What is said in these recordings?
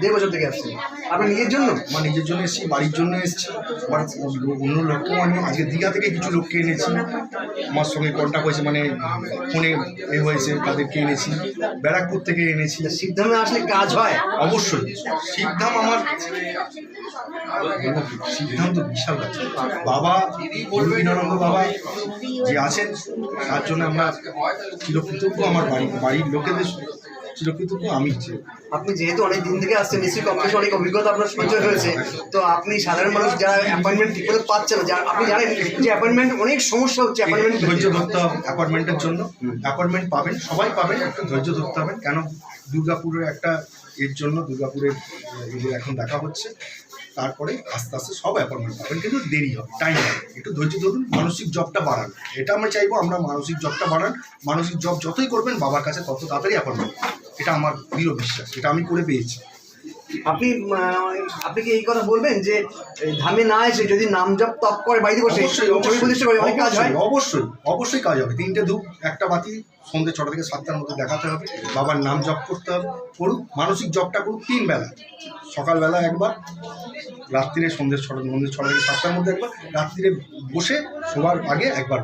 দেড় বছর থেকে আসছেন আপনার নিজের জন্য? আমার নিজের জন্য এসেছি বাড়ির জন্য এসেছি। আবার অন্য লোককেও আমি আজকে দীঘা থেকে কিছু লোককে এনেছি। আমার সঙ্গে কন্ট্যাক্ট হয়েছে মানে ফোনে এ হয়েছে তাদেরকে এনেছি। ব্যারাকপুর থেকে এনেছি। সিদ্ধামে আসলে কাজ হয়? অবশ্যই। সিদ্ধাম আমার সিদ্ধান্ত বিশাল আছে বাবা রবীন্দ্রানন্দ বাবা যে আছেন তার জন্য আমরা চিরকৃতজ্ঞ। আমার বাড়ি বাড়ির লোকেদের চিরকৃতজ্ঞ আমি আপনি যেহেতু অনেক দিন থেকে আসছেন নিশ্চয়ই কম বেশি অনেক অভিজ্ঞতা আপনার সঞ্চয় হয়েছে। তো আপনি সাধারণ মানুষ যারা অ্যাপয়েন্টমেন্ট ঠিক করে পাচ্ছে না যারা আপনি জানেন যে অ্যাপয়েন্টমেন্ট অনেক সমস্যা হচ্ছে অ্যাপয়েন্টমেন্ট ধৈর্য ধরতে হবে অ্যাপার্টমেন্টের জন্য। অ্যাপয়েন্টমেন্ট পাবেন সবাই পাবেন একটু ধৈর্য ধরতে হবে। কেন? দুর্গাপুরের একটা এর জন্য দুর্গাপুরের এখন দেখা হচ্ছে। তারপরে আস্তে আস্তে সব অ্যাপয়েন্টমেন্ট পাবেন কিন্তু দেরি হবে টাইম হবে। একটু ধৈর্য ধরুন মানসিক জবটা বাড়ান। এটা আমরা চাইব আমরা মানসিক জবটা বাড়ান। মানসিক জব যতই করবেন বাবার কাছে তত তাড়াতাড়ি অ্যাপয়েন্টমেন্ট এটা আমার দৃঢ় বিশ্বাস এটা আমি করে পেয়েছি। আপনি আপনি কি এই কথা বলবেন যে ধামে না এসে যদি নাম জপ তপ করে বাড়িতে বসে অবশ্যই অবশ্যই অবশ্যই অবশ্যই কাজ হবে। তিনটে ধূপ একটা বাতি সন্ধ্যে ছটা থেকে সাতটার মধ্যে দেখাতে হবে বাবার নাম জপ করতে হবে করুক মানসিক জপটা করুক তিন বেলা সকালবেলা একবার রাত্রিরে সন্ধ্যে ছটা সন্ধ্যে ছটা থেকে সাতটার মধ্যে একবার রাত্রিরে বসে শোবার আগে একবার।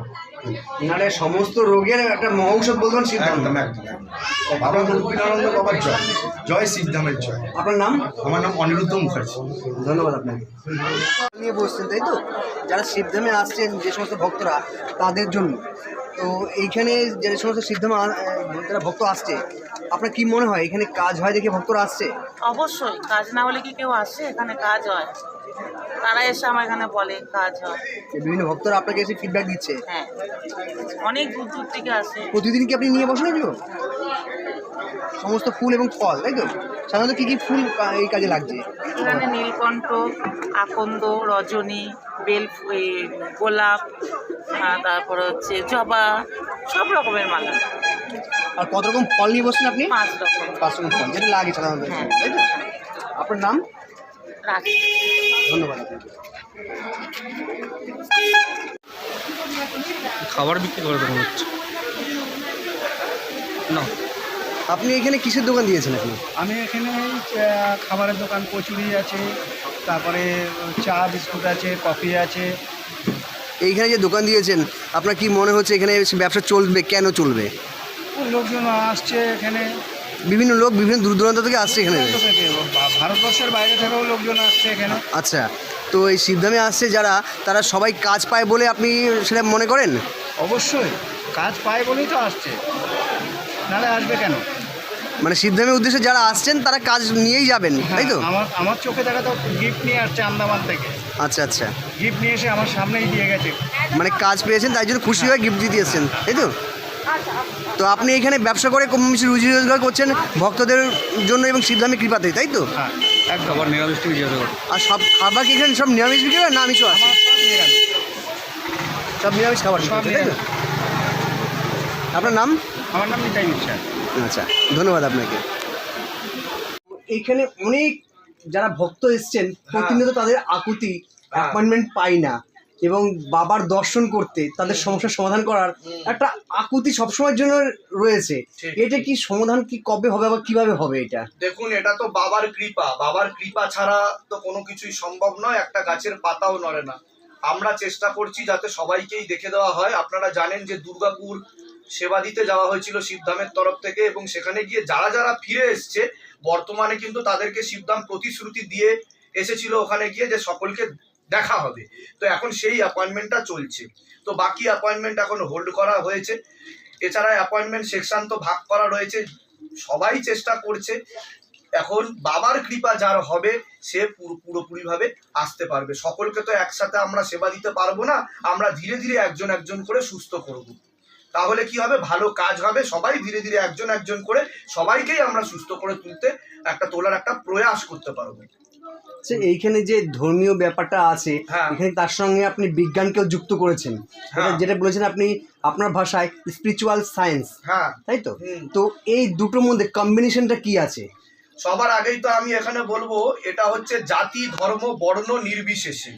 সমস্ত রোগের একটা মহৌষধ বলতে পারেন সিদ্ধান্ত। একদম বাবা রূপীনানন্দ বাবার জয়। জয় সিদ্ধামের জয়। আপনার নাম? আমার নাম অনিরুদ্ধ মুখার্জি। ধন্যবাদ আপনাকে। নিয়ে বসছেন তাই তো? যারা সিদ্ধামে আসছেন যে সমস্ত ভক্তরা তাদের জন্য। তো এইখানে যে সমস্ত সিদ্ধামে আহ, যারা ভক্ত আসছে আপনার কি মনে হয় এখানে কাজ হয় দেখে ভক্তরা আসছে? অবশ্যই কাজ না হলে কি কেউ আসে? এখানে কাজ হয়। তারা এসে আমার এখানে বলে কাজ হয়। বিভিন্ন ভক্তরা আপনাকে এসে ফিডব্যাক দিচ্ছে। হ্যাঁ। অনেক দূর দূর থেকে আসে। প্রতিদিন কি আপনি নিয়ে বসেন এগুলো? সমস্ত ফুল এবং ফল তাই তো? সাধারণত কি কি ফুল এই কাজে লাগছে? এখানে নীলকণ্ঠ আকন্দ রজনী বেল গোলাপ তারপর হচ্ছে জবা সব রকমের মালা। আর কত রকম ফল নিয়ে বসছেন আপনি? পাঁচ রকম। পাঁচ রকম ফল যেটা লাগে সাধারণত। হ্যাঁ। তাই তো? আপনার নাম? রাখি ধন্যবাদ খাবার বিক্রি করে দোকান হচ্ছে না। আপনি এখানে কিসের দোকান দিয়েছেন আপনি? আমি এখানে খাবারের দোকান কচুরি আছে তারপরে চা বিস্কুট আছে কফি আছে। এইখানে যে দোকান দিয়েছেন আপনার কি মনে হচ্ছে এখানে ব্যবসা চলবে কেন চলবে? লোকজন আসছে এখানে। বিভিন্ন লোক বিভিন্ন দূর দূরান্ত থেকে আসছে এখানে। ভারতবর্ষের বাইরে থেকেও লোকজন আসছে এখানে। আচ্ছা তো এই সিদ্ধামে আসছে যারা তারা সবাই কাজ পায় বলে আপনি সেটা মনে করেন? অবশ্যই কাজ পায় বলেই তো আসছে। নাহলে আসবে কেন? মানে সিদ্ধামের উদ্দেশ্যে যারা আসছেন তারা কাজ নিয়েই যাবেন তাই তো? হ্যাঁ, আমার আমার চোখে দেখা তো গিফট নিয়ে আসছে আন্দামান থেকে। আচ্ছা আচ্ছা। গিফট নিয়ে এসে আমার সামনেই দিয়ে গেছে। মানে কাজ পেয়েছেন তাই জন্য খুশি হয়ে গিফট দিতে এসেছেন তাই তো? তো আপনি এখানে ব্যবসা করে কম বেশি রুজি রোজগার করছেন ভক্তদের জন্য এবং সিদ্ধামে কৃপাতে তাই তো? হ্যাঁ খাবার নিরামিষ আর সব খাবার কি এখানে সব নিরামিষ বিক্রি হয় না আমিষও আছে? আমার সব নিরামিষ। সব নিরামিষ খাবার সব তাই তো? আপনার নাম? আমার নাম নিতাই মিশ্রা। আচ্ছা ধন্যবাদ আপনাকে। এখানে অনেক যারা ভক্ত এসছেন প্রতিনিয়ত তাদের আকুতি অ্যাপয়েন্টমেন্ট পাই না এবং বাবার দর্শন করতে তাদের সমস্যার সমাধান করার একটা আকুতি সবসময়ের জন্য রয়েছে। এটা কি সমাধান কি কবে হবে বা কীভাবে হবে এটা? দেখুন এটা তো বাবার কৃপা। বাবার কৃপা ছাড়া তো কোনো কিছুই সম্ভব নয় একটা গাছের পাতাও নড়ে না। আমরা চেষ্টা করছি যাতে সবাইকেই দেখে দেওয়া হয়। আপনারা জানেন যে দুর্গাপুর সেবা দিতে যাওয়া হয়েছিল শিবধামের তরফ থেকে এবং সেখানে গিয়ে যারা যারা ফিরে এসছে, বর্তমানে কিন্তু তাদেরকে শিবধাম প্রতিশ্রুতি দিয়ে এসেছিল ওখানে গিয়ে যে সকলকে দেখা হবে। তো এখন সেই অ্যাপয়েন্টমেন্টটা চলছে। তো বাকি অ্যাপয়েন্টমেন্ট এখন হোল্ড করা হয়েছে। এছাড়া অ্যাপয়েন্টমেন্ট সেকশন তো ভাগ করা রয়েছে। সবাই চেষ্টা করছে। এখন বাবার কৃপা যার হবে, সে পুরোপুরিভাবে আসতে পারবে। সকলকে তো একসাথে আমরা সেবা দিতে পারব না, আমরা ধীরে ধীরে একজন একজন করে সুস্থ করব। তাহলে কি হবে? ভালো কাজ হবে। সবাই ধীরে ধীরে একজন একজন করে সবাইকেই আমরা সুস্থ করে তুলতে একটা তোলার একটা প্রয়াস করতে পারব। এইখানে যে ধর্মীয় ব্যাপারটা আছে হ্যাঁ। এখানে তার সঙ্গে আপনি বিজ্ঞানকেও যুক্ত করেছেন। হ্যাঁ। যেটা বলেছেন আপনি আপনার ভাষায় স্পিরিচুয়াল সায়েন্স হ্যাঁ। তাই তো? তো এই দুটোর মধ্যে কম্বিনেশনটা কি আছে? সবার আগেই তো আমি এখানে বলব এটা হচ্ছে জাতি ধর্ম বর্ণ নির্বিশেষে।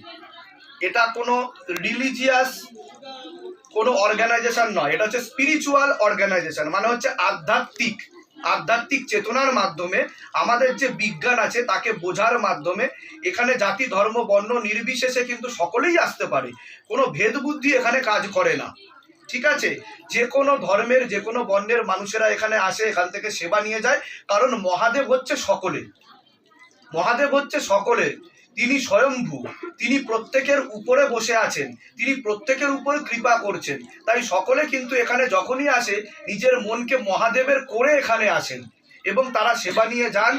এটা কোনো রিলিজিয়াস কোনো অর্গানাইজেশন নয়। এটা হচ্ছে স্পিরিচুয়াল অর্গানাইজেশন মানে হচ্ছে আধ্যাত্মিক আধ্যাত্মিক চেতনার মাধ্যমে আমাদের যে বিজ্ঞান আছে তাকে বোঝার মাধ্যমে এখানে জাতি, ধর্ম, বর্ণ নির্বিশেষে কিন্তু সকলেই আসতে পারে। কোনো ভেদ বুদ্ধি এখানে কাজ করে না। ঠিক আছে? যে কোনো ধর্মের, যে কোনো বর্ণের মানুষেরা এখানে আসে, এখান থেকে সেবা নিয়ে যায়, কারণ মহাদেব হচ্ছে সকলের মহাদেব হচ্ছে সকলের তিনি স্বয়ম্ভু, তিনি প্রত্যেকের উপরে বসে আছেন, তিনি প্রত্যেকের উপর কৃপা করছেন। তাই সকলে কিন্তু এখানে যখনই আসে, নিজের মনকে মহাদেবের করে এখানে আসেন এবং তারা সেবা নিয়ে যান।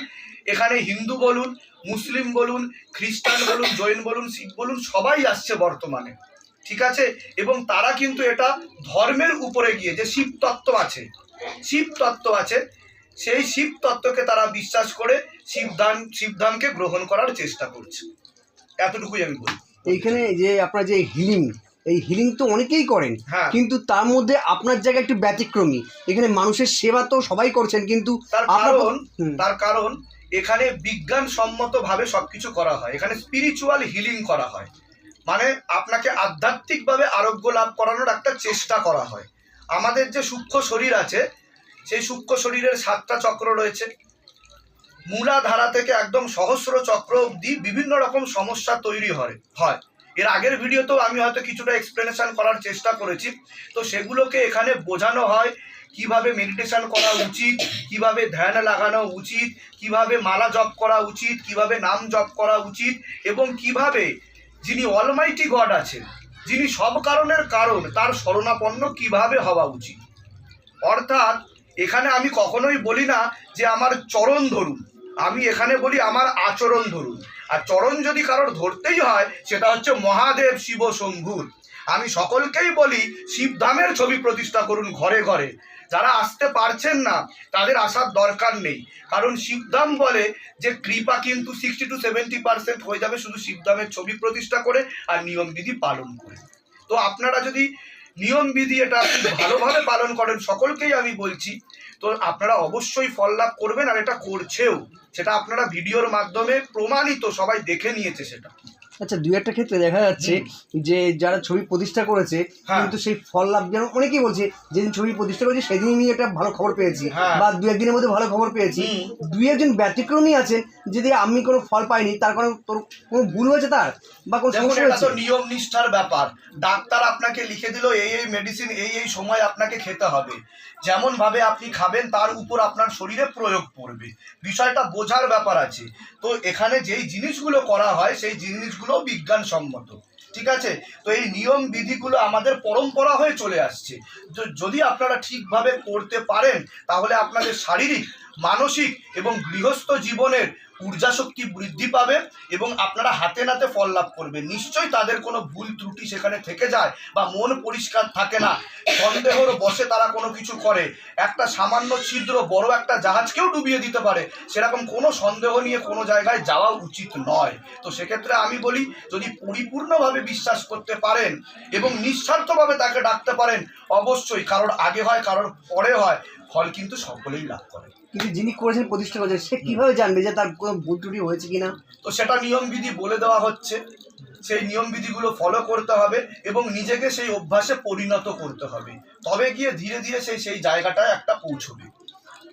এখানে হিন্দু বলুন, মুসলিম বলুন, খ্রিস্টান বলুন, জৈন বলুন, শিখ বলুন, সবাই আসছে বর্তমানে। ঠিক আছে? এবং তারা কিন্তু এটা ধর্মের উপরে গিয়ে, যে শিব তত্ত্ব আছে শিব তত্ত্ব আছে, সেই শিব তত্ত্বকে তারা বিশ্বাস করে শিবধাম শিবদানকে গ্রহণ করার চেষ্টা করছে। এতটুকুই আমি বলি এইখানে যে আপনার যে হিলিং এই হিলিং তো অনেকেই করেন হ্যাঁ। কিন্তু তার মধ্যে আপনার জায়গা একটু ব্যতিক্রমী। এখানে মানুষের সেবা তো সবাই করছেন কিন্তু তার কারণ তার কারণ এখানে বিজ্ঞানসম্মত ভাবে সবকিছু করা হয়। এখানে স্পিরিচুয়াল হিলিং করা হয়। মানে আপনাকে আধ্যাত্মিকভাবে আরোগ্য লাভ করানোর একটা চেষ্টা করা হয়। আমাদের যে সূক্ষ্ম শরীর আছে সেই সূক্ষ্ম শরীরের সাতটা চক্র রয়েছে। মূলাধারা থেকে একদম সহস্র চক্র অবধি বিভিন্ন রকম সমস্যা তৈরি হয় হয়। এর আগের ভিডিওতেও আমি হয়তো কিছুটা এক্সপ্লেনেশন করার চেষ্টা করেছি। তো সেগুলোকে এখানে বোঝানো হয়, কীভাবে মেডিটেশন করা উচিত, কীভাবে ধ্যান লাগানো উচিত, কীভাবে মালা জপ করা উচিত, কীভাবে নাম জপ করা উচিত, এবং কীভাবে যিনি অলমাইটি গড আছেন, যিনি সব কারণের কারণ, তার শরণাপন্ন কীভাবে হওয়া উচিত। অর্থাৎ, এখানে আমি কখনোই বলি না যে আমার চরণ ধরুন। আমি এখানে বলি আমার আচরণ ধরুন। আর চরণ যদি কারোর ধরতেই হয়, সেটা হচ্ছে মহাদেব শিব শম্ভুর। আমি সকলকেই বলি শিবধামের ছবি প্রতিষ্ঠা করুন ঘরে ঘরে। যারা আসতে পারছেন না, তাদের আসার দরকার নেই। কারণ শিবধাম বলে যে, কৃপা কিন্তু সিক্সটি টু সেভেন্টি পার্সেন্ট হয়ে যাবে শুধু শিবধামের ছবি প্রতিষ্ঠা করে আর নিয়মবিধি পালন করে। তো আপনারা যদি নিয়মবিধি এটা ভালোভাবে পালন করেন, সকলকেই আমি বলছি তো আপনারা অবশ্যই ফল লাভ করবেন আর এটা করছেও। সেটা আপনারা ভিডিওর মাধ্যমে প্রমাণিত সবাই দেখে নিয়েছে সেটা। আচ্ছা দুই একটা ক্ষেত্রে দেখা যাচ্ছে যে যারা ছবি প্রতিষ্ঠা করেছে হ্যাঁ। কিন্তু সেই ফল লাভ যেন অনেকেই বলছে যেদিন ছবি প্রতিষ্ঠা করেছে সেদিনই আমি একটা ভালো খবর পেয়েছি। হ্যাঁ। বা দু একদিনের মধ্যে ভালো খবর পেয়েছি। দুই একজন ব্যতিক্রমী আছেন যদি আমি কোনো ফল পাইনি তার কোনো তোর কোনো ভুল হয়েছে তার? বা কোনো সমস্যা হয়েছে? নিয়ম নিষ্ঠার ব্যাপার। ডাক্তার আপনাকে লিখে দিল এই এই মেডিসিন এই এই সময় আপনাকে খেতে হবে। যেমন ভাবে আপনি খাবেন তার উপর আপনার শরীরে প্রয়োগ পড়বে। বিষয়টা বোঝার ব্যাপার আছে। তো এখানে যেই জিনিসগুলো করা হয় সেই জিনিসগুলো বিজ্ঞানসম্মত ঠিক আছে? তো এই নিয়ম বিধিগুলো আমাদের পরম্পরা হয়ে চলে আসছে। যদি আপনারা ঠিকভাবে করতে পারেন, তাহলে আপনাদের শারীরিক, মানসিক এবং গৃহস্থ জীবনের ঊর্জা শক্তি বৃদ্ধি পাবে এবং আপনারা হাতে নাতে ফল লাভ করবেন। নিশ্চয়ই তাদের কোনো ভুল ত্রুটি সেখানে থেকে যায় বা মন পরিষ্কার থাকে না। সন্দেহর বসে তারা কোনো কিছু করে। একটা সামান্য ছিদ্র, বড় একটা জাহাজকেও ডুবিয়ে দিতে পারে। সেরকম কোনো সন্দেহ নিয়ে কোনো জায়গায় যাওয়া উচিত নয়। তো সেক্ষেত্রে আমি বলি, যদি পরিপূর্ণভাবে বিশ্বাস করতে পারেন এবং নিঃস্বার্থভাবে তাকে ডাকতে পারেন, অবশ্যই। কারোর আগে হয়, কারোর পরে হয়। ফল কিন্তু সকলেই লাভ করে। কিন্তু যিনি করেছেন প্রতিষ্ঠা করেছেন সে কীভাবে জানবে যে তার কোনো ভুল ত্রুটি হয়েছে কিনা? তো সেটা নিয়মবিধি বলে দেওয়া হচ্ছে। সেই নিয়মবিধিগুলো ফলো করতে হবে এবং নিজেকে সেই অভ্যাসে পরিণত করতে হবে। তবে গিয়ে ধীরে ধীরে সেই সেই জায়গাটায় একটা পৌঁছবে।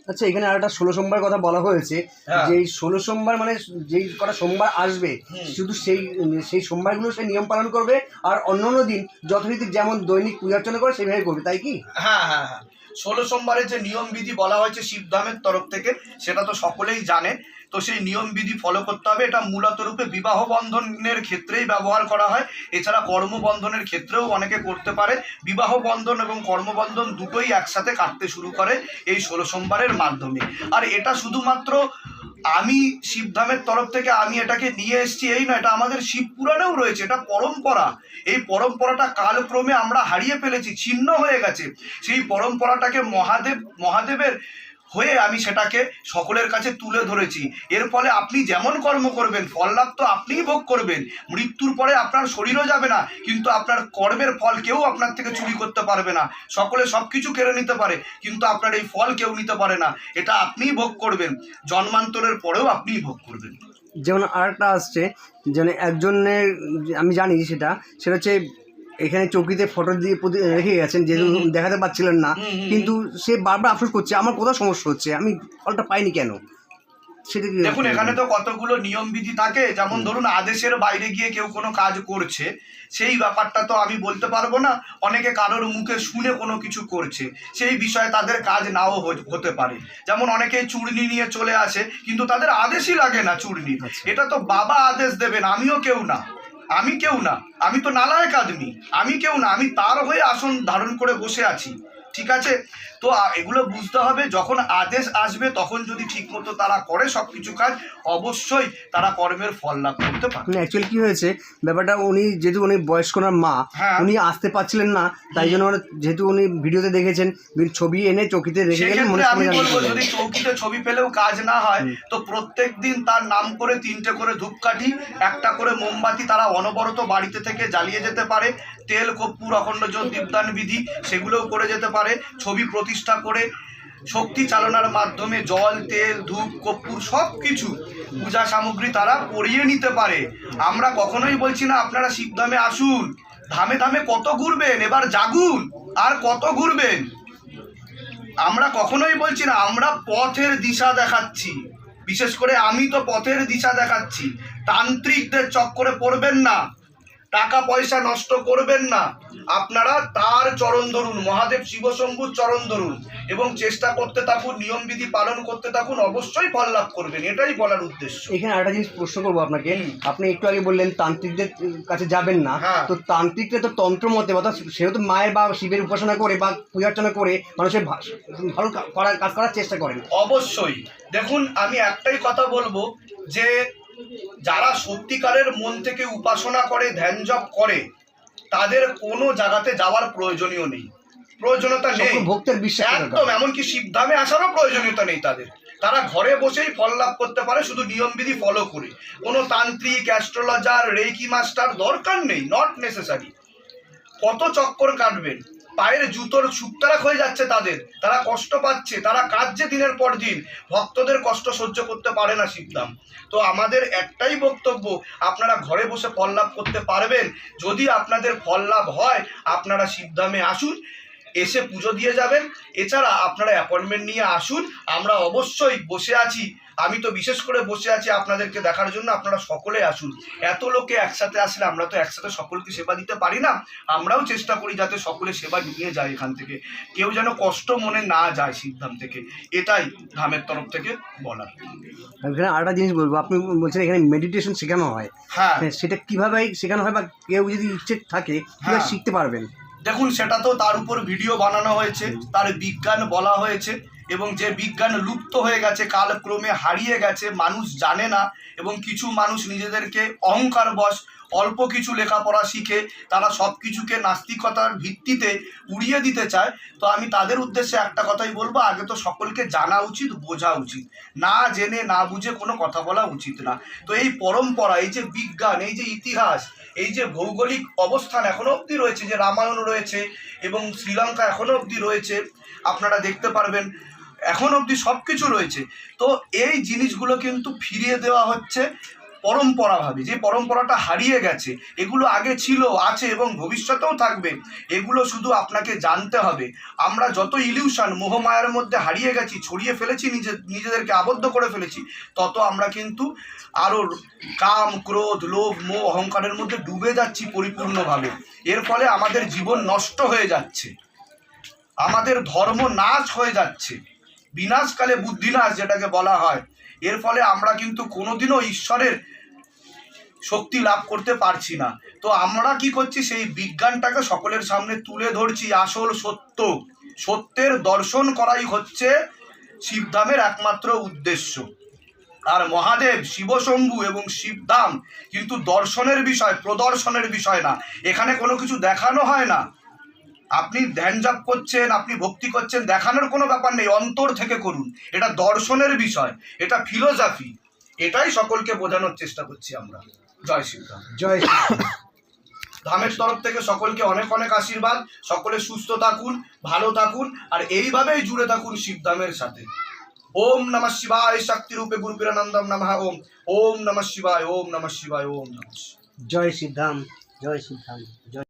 আচ্ছা এখানে আর একটা ষোলো সোমবার কথা বলা হয়েছে হ্যাঁ। যে ষোলো সোমবার মানে যেই কটা সোমবার আসবে শুধু সেই সেই সোমবারগুলো সে নিয়ম পালন করবে আর অন্য অন্য দিন যথারীতি যেমন দৈনিক পূজা অর্চনা করে সেইভাবে করবে তাই কি? হ্যাঁ হ্যাঁ হ্যাঁ। ষোলো সোমবারে যে নিয়মবিধি বলা হয়েছে শিবধামের তরফ থেকে, সেটা তো সকলেই জানে। তো সেই নিয়মবিধি ফলো করতে হবে। এটা মূলত রূপে বিবাহ বন্ধনের ক্ষেত্রেই ব্যবহার করা হয়। এছাড়া কর্মবন্ধনের ক্ষেত্রেও অনেকে করতে পারে। বিবাহ বন্ধন এবং কর্মবন্ধন দুটোই একসাথে কাটতে শুরু করে এই ষোলো সোমবারের মাধ্যমে। আর এটা শুধুমাত্র আমি শিবধামের তরফ থেকে আমি এটাকে নিয়ে এসছি, এই না, এটা আমাদের শিব পুরাণেও রয়েছে, এটা পরম্পরা। এই পরম্পরাটা কালক্রমে আমরা হারিয়ে ফেলেছি, ছিন্ন হয়ে গেছে। সেই পরম্পরাটাকে মহাদেব, মহাদেবের হয়ে আমি সেটাকে সকলের কাছে তুলে ধরেছি। এর ফলে আপনি যেমন কর্ম করবেন ফল লাভ তো আপনিই ভোগ করবেন। মৃত্যুর পরে আপনার শরীরও যাবে না, কিন্তু আপনার কর্মের ফল কেউ আপনার থেকে চুরি করতে পারবে না। সকলে সব কিছু কেড়ে নিতে পারে, কিন্তু আপনার এই ফল কেউ নিতে পারে না। এটা আপনিই ভোগ করবেন। জন্মান্তরের পরেও আপনিই ভোগ করবেন। যেমন আর একটা আসছে, যেন একজনের, আমি জানি সেটা সেটা হচ্ছে এখানে চৌকিতে ফটো দিয়ে রেখে গেছেন যেহেতু দেখাতে পাচ্ছিলেন না। কিন্তু সে বারবার আফসোস করছে আমার কোথাও সমস্যা হচ্ছে? আমি ফলটা পাইনি কেন? সেটা কি দেখুন এখানে তো কতগুলো নিয়ম বিধি থাকে। যেমন ধরুন আদেশের বাইরে গিয়ে কেউ কোনো কাজ করছে সেই ব্যাপারটা তো আমি বলতে পারব না। অনেকে কারোর মুখে শুনে কোনো কিছু করছে সেই বিষয়ে তাদের কাজ নাও হতে পারে। যেমন অনেকে চূর্ণি নিয়ে চলে আসে কিন্তু তাদের আদেশই লাগে না চূর্ণি আচ্ছা। এটা তো বাবা আদেশ দেবেন আমিও কেউ না। আমি কেউ না। আমি তো নালায়ক আদমি। আমি কেউ না। আমি তার হয়ে আসন ধারণ করে বসে আছি। ঠিক আছে? তো এগুলো বুঝতে হবে যখন আদেশ আসবে তখন যদি ঠিকমতো তারা করে সব কিছু কাজ অবশ্যই তারা কর্মের ফল লাভ করতে পারে অ্যাকচুয়ালি কি হয়েছে ব্যাপারটা উনি যেহেতু উনি বয়স্ক ওনার মা হ্যাঁ। উনি আসতে পারছিলেন না তাই জন্য যেহেতু উনি ভিডিওতে দেখেছেন ছবি এনে চৌকিতে রেখে গেলেন মনে আমি বলব যদি। চৌকিতে ছবি পেলেও কাজ না হয় তো প্রত্যেক দিন তার নাম করে তিনটে করে ধূপকাঠি একটা করে মোমবাতি তারা অনবরত বাড়িতে থেকে জ্বালিয়ে যেতে পারে তেল কর্পূর অখণ্ড জ্যোত দীপদান বিধি সেগুলোও করে যেতে পারে। ছবি প্রতিষ্ঠা করে শক্তি চালনার মাধ্যমে জল তেল ধূপ কর্পূর সব কিছু পূজা সামগ্রী তারা পরিয়ে নিতে পারে। আমরা কখনোই বলছি না আপনারা শিবধামে আসুন। ধামে ধামে কত ঘুরবেন? এবার জাগুন আর কত ঘুরবেন? আমরা কখনোই বলছি না আমরা পথের দিশা দেখাচ্ছি। বিশেষ করে আমি তো পথের দিশা দেখাচ্ছি। তান্ত্রিকদের চক্করে পড়বেন না। টাকা পয়সা নষ্ট করবেন না। আপনারা তার চরণ ধরুন মহাদেব শিবশম্ভুর চরণ ধরুন এবং চেষ্টা করতে থাকুন নিয়মবিধি পালন করতে থাকুন অবশ্যই ফল লাভ করবেন এটাই বলার উদ্দেশ্য। এখানে একটা জিনিস প্রশ্ন করব আপনাকে। আপনি একটু আগে বললেন তান্ত্রিকদের কাছে যাবেন না। হ্যাঁ। তো তান্ত্রিকরা তো তন্ত্র মতে অর্থাৎ সেহেতু মায়ের বা শিবের উপাসনা করে বা পূজা অর্চনা করে মানুষের ভালো করার কাজ করার চেষ্টা করেন। অবশ্যই। দেখুন আমি একটাই কথা বলব যে যারা সত্যিকারের মন থেকে উপাসনা করে ধ্যান জপ করে তাদের কোনো জায়গাতে যাওয়ার প্রয়োজনীয় নেই। প্রয়োজনীয়তা নেই। ভক্তের বিশ্বাস একদম এমনকি শিবধামে আসারও প্রয়োজনীয়তা নেই তাদের। তারা ঘরে বসেই ফল লাভ করতে পারে শুধু নিয়মবিধি ফলো করে। কোনো তান্ত্রিক অ্যাস্ট্রোলজার রেকি মাস্টার দরকার নেই নট নেসেসারি কত চক্কর কাটবেন? পায়ের জুতোর সুপ্তারা হয়ে যাচ্ছে তাদের। তারা কষ্ট পাচ্ছে, তারা কাঁদছে দিনের পর দিন। ভক্তদের কষ্ট সহ্য করতে পারে না শিবদাম তো আমাদের একটাই বক্তব্য, আপনারা ঘরে বসে ফল লাভ করতে পারবেন। যদি আপনাদের ফল লাভ হয়, আপনারা শিবধামে আসুন। এসে পুজো দিয়ে যাবেন। এছাড়া আপনারা অ্যাপয়েন্টমেন্ট নিয়ে আসুন। আমরা অবশ্যই বসে আছি। আমি তো বিশেষ করে বসে আছি আপনাদেরকে দেখার জন্য। আপনারা সকলে আসুন। এত লোকে একসাথে আসলে আমরা তো একসাথে সকলকে সেবা দিতে পারি না। আমরাও চেষ্টা করি যাতে সকলে সেবা নিয়ে যায় এখান থেকে। কেউ যেন কষ্ট মনে না যায় শিবধাম থেকে। এটাই ধামের তরফ থেকে বলার। এখানে আরেকটা জিনিস বলব। আপনি বলছেন এখানে মেডিটেশন শেখানো হয়। হ্যাঁ। হ্যাঁ, সেটা কীভাবে শেখানো হয় বা কেউ যদি ইচ্ছে থাকে হ্যাঁ। শিখতে পারবেন? দেখুন সেটা তো তার উপর ভিডিও বানানো হয়েছে তার বিজ্ঞান বলা হয়েছে এবং যে বিজ্ঞান লুপ্ত হয়ে গেছে কালক্রমে হারিয়ে গেছে মানুষ জানে না এবং কিছু মানুষ নিজেদেরকে অহংকার বশ অল্প কিছু লেখাপড়া শিখে তারা সব কিছুকে নাস্তিকতার ভিত্তিতে উড়িয়ে দিতে চায় তো আমি তাদের উদ্দেশ্যে একটা কথাই বলব আগে তো সকলকে জানা উচিত বোঝা উচিত। না জেনে না বুঝে কোনো কথা বলা উচিত না। তো এই পরম্পরা এই যে বিজ্ঞান এই যে ইতিহাস এই যে ভৌগোলিক অবস্থান এখনও অবধি রয়েছে, যে রামায়ণ রয়েছে এবং শ্রীলঙ্কা এখনও অবধি রয়েছে, আপনারা দেখতে পারবেন, এখন অবধি সব কিছু রয়েছে। তো এই জিনিসগুলো কিন্তু ফিরিয়ে দেওয়া হচ্ছে পরম্পরাভাবে, যে পরম্পরাটা হারিয়ে গেছে, এগুলো আগে ছিল, আছে এবং ভবিষ্যতেও থাকবে, এগুলো শুধু আপনাকে জানতে হবে। আমরা যত ইলিউশন মোহমায়ার মধ্যে হারিয়ে গেছি, ছড়িয়ে ফেলেছি, নিজে, নিজেদেরকে আবদ্ধ করে ফেলেছি, তত আমরা কিন্তু আরও কাম, ক্রোধ, লোভ, মোহ, অহংকারের মধ্যে ডুবে যাচ্ছি পরিপূর্ণভাবে। এর ফলে আমাদের জীবন নষ্ট হয়ে যাচ্ছে। আমাদের ধর্ম নাশ হয়ে যাচ্ছে। বিনাশকালে বুদ্ধিনাশ যেটাকে বলা হয়। এর ফলে আমরা কিন্তু কোনোদিনও ঈশ্বরের শক্তি লাভ করতে পারছি না। তো আমরা কি করছি, সেই বিজ্ঞানটাকে সকলের সামনে তুলে ধরছি। আসল সত্য, সত্যের দর্শন করাই হচ্ছে শিবধামের একমাত্র উদ্দেশ্য। আর মহাদেব, শিবশম্ভু এবং শিবধাম কিন্তু দর্শনের বিষয়, প্রদর্শনের বিষয় না। এখানে কোনো কিছু দেখানো হয় না। আপনি ধ্যান জাপ করছেন আপনি ভক্তি করছেন দেখানোর কোনো ব্যাপার নেই অন্তর থেকে করুন। এটা দর্শনের বিষয় এটা ফিলোসফি এটাই সকলকে বোঝানোর চেষ্টা করছি আমরা। জয় শিবধাম জয় ধামের তরফ থেকে সকলকে অনেক অনেক আশীর্বাদ। সকলে সুস্থ থাকুন ভালো থাকুন আর এইভাবেই জুড়ে থাকুন শিবধামের সাথে। ওম নমঃ শিবায় শক্তি রূপে গুরুপিরানন্দম নমঃ। ওম ওম নমঃ শিবায় ওম নমঃ শিবায় ওম নমঃ। জয় সিদ্ধাম জয় সিদ্ধাম জয়